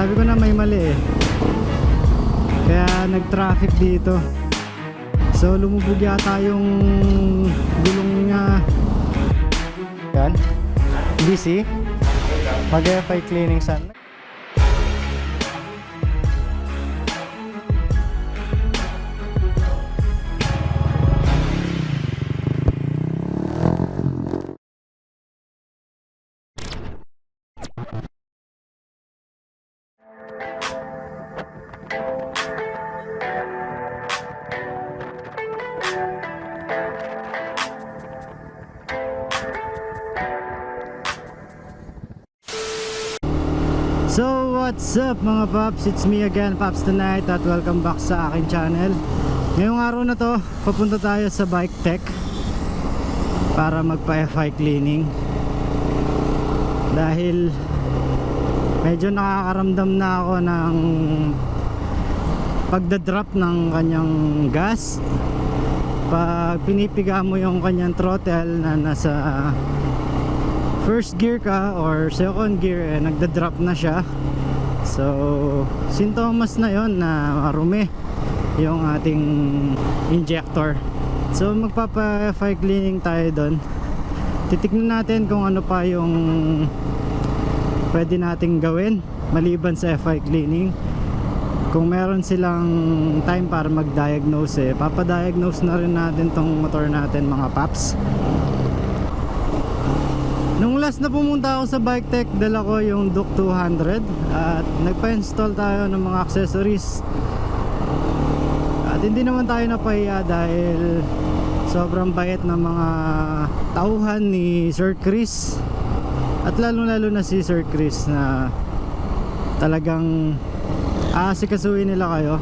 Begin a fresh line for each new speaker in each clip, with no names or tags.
Sabi ko na may mali eh. Kaya nag-traffic dito. So lumubog yata yung gulong niya. Yan. Busy. Mag-FI cleaning sana. What's up mga paps? It's me again Paps Tonight at welcome back sa akin channel. Ngayong araw na to papunta tayo sa Bike Tech Para magpa FI cleaning. Dahil medyo nakakaramdam na ako ng pagdadrop ng kanyang gas. Pag pinipiga mo yung kanyang throttle na nasa first gear ka or second gear eh, nagda-drop na siya so sintomas na yon na marumi yung ating injector. So magpapa FI cleaning tayo doon titignan natin kung ano pa yung pwede nating gawin maliban sa FI cleaning. Kung meron silang time para mag-diagnose eh, papadiagnose na rin natin tong motor natin mga paps Nung last na pumunta ako sa Bike Tech, dala ko yung Duke 200 at nagpa-install tayo ng mga accessories. At hindi naman tayo napahiya dahil sobrang bait ng mga tauhan ni Sir Chris. At lalo-lalo na si Sir Chris na talagang aasikasuhin nila kayo.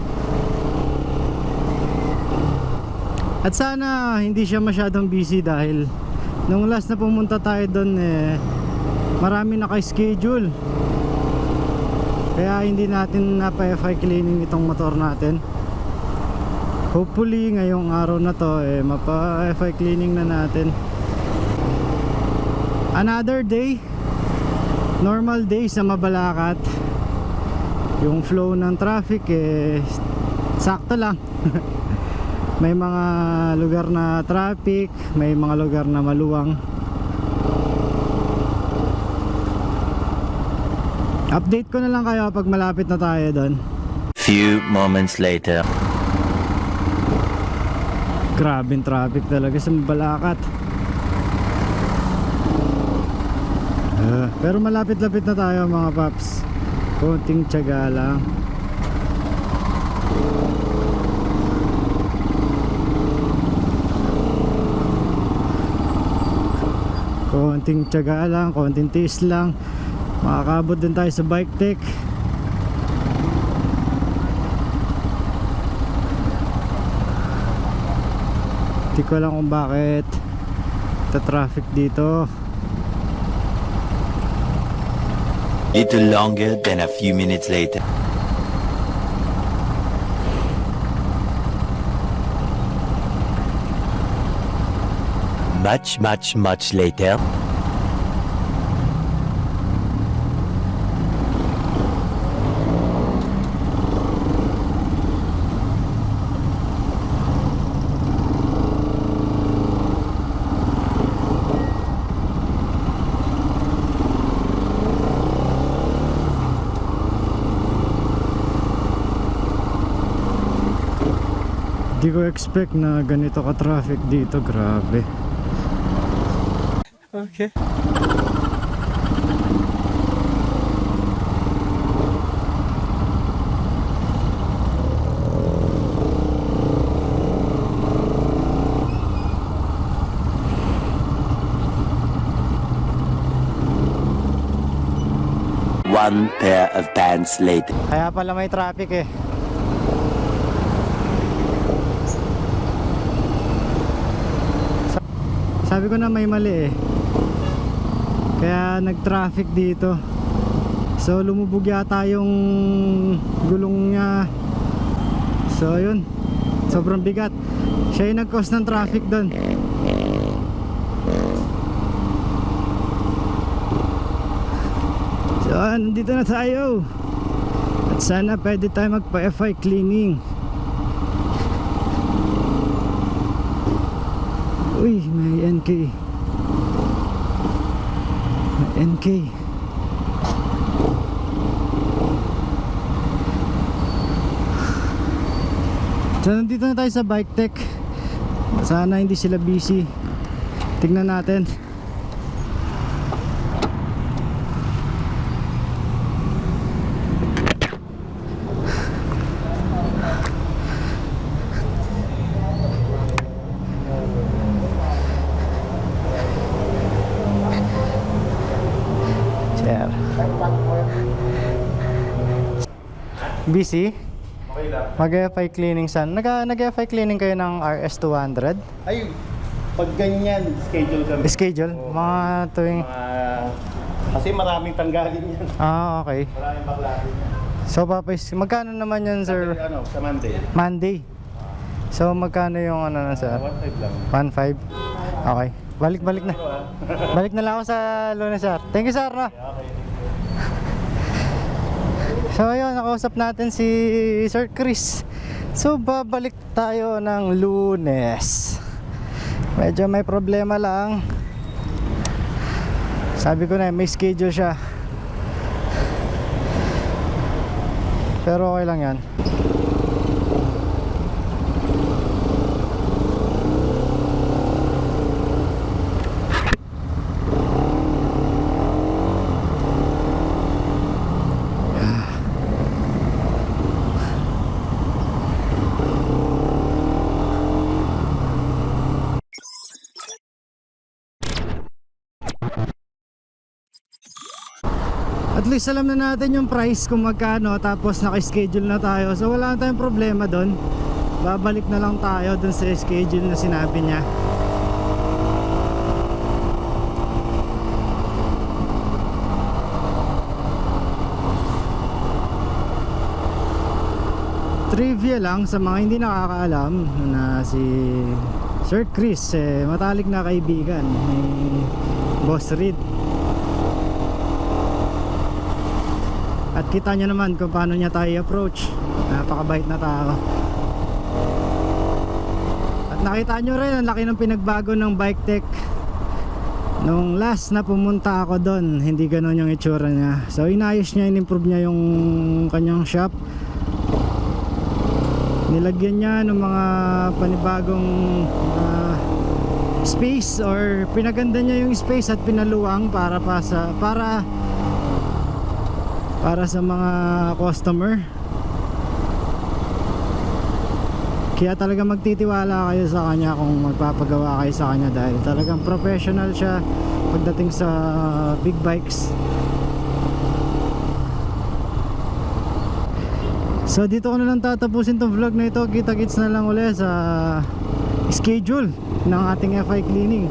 At sana hindi siya masyadong busy dahil nung last na pumunta tayo doon eh marami naka-schedule. Kaya hindi natin napa-FI cleaning itong motor natin. Hopefully ngayong araw na to eh mapa-FI cleaning na natin. Another day. Normal day sa Mabalacat yung flow ng traffic eh sakto lang may mga lugar na traffic may mga lugar na maluwang. Update ko na lang kayo pag malapit na tayo doon.
Few moments later.
grabing traffic talaga sa Balakat. Ah, pero malapit-lapit na tayo mga paps. Konting tiyaga lang konting tiyaga lang konting tiis lang makakabot din tayo sa bike tech Hindi ko alam kung bakit ta-traffic dito.
Little longer than a few minutes later. Much, much, much later.
Hindi ko expect na ganito ka traffic dito, grabe.
Okay. One pair of pants later.
Kaya pala may traffic eh. Sa- Sabi ko na may mali eh. Kaya nag-traffic dito. So lumubog yata yung gulong niya. So yun. Sobrang bigat. Siya yung nag-cause ng traffic doon. So nandito na tayo. Sana pwede tayo magpa FI cleaning. Uy, may NK. NK. So nandito na tayo sa bike tech. Sana hindi sila busy. Tingnan natin. Sir. Busy?
Okay lang.
Mag-FI cleaning san? Nag- Nag-FI cleaning kayo ng RS200?
Ay, pag ganyan, schedule kami.
Schedule?
Oo.
Mga tuwing...
Mga- kasi maraming tanggalin yan.
Ah, okay.
Maraming baklasin yan.
So, papais, magkano naman yun, sir?
Sabi, ano, sa Monday.
Monday. So, magkano yung ano na, sir?
Uh, 1.5 lang.
1.5? Okay. Balik-balik na.
Ah,
Balik na lang ako sa lunes, sir. Thank you, sir. No?
okay.
So, ayun, nakausap natin si Sir Chris. So, babalik tayo ng lunes. Medyo may problema lang. Sabi ko na, may schedule siya. Pero okay lang yan. At least alam na natin yung price kung magkano tapos naka-schedule na tayo. So wala na tayong problema doon. Babalik na lang tayo doon sa schedule na sinabi niya. Trivia lang sa mga hindi nakakaalam na si Sir Chris eh, matalik na kaibigan ni Boss Reed At kita nyo naman kung paano niya tayo approach Napakabait na tao. At nakita nyo rin ang laki ng pinagbago ng bike tech. Nung last na pumunta ako doon Hindi ganun yung itsura niya. So inayos niya, in-improve niya yung kanyang shop. Nilagyan niya ng mga panibagong ah, space or pinaganda niya yung space at pinaluwang para pa sa para para sa mga customer. Kaya talaga magtitiwala kayo sa kanya kung magpapagawa kayo sa kanya dahil talagang professional siya pagdating sa big bikes. So dito ko na lang tatapusin tong vlog na ito. Kita kits na lang uli sa schedule ng ating FI cleaning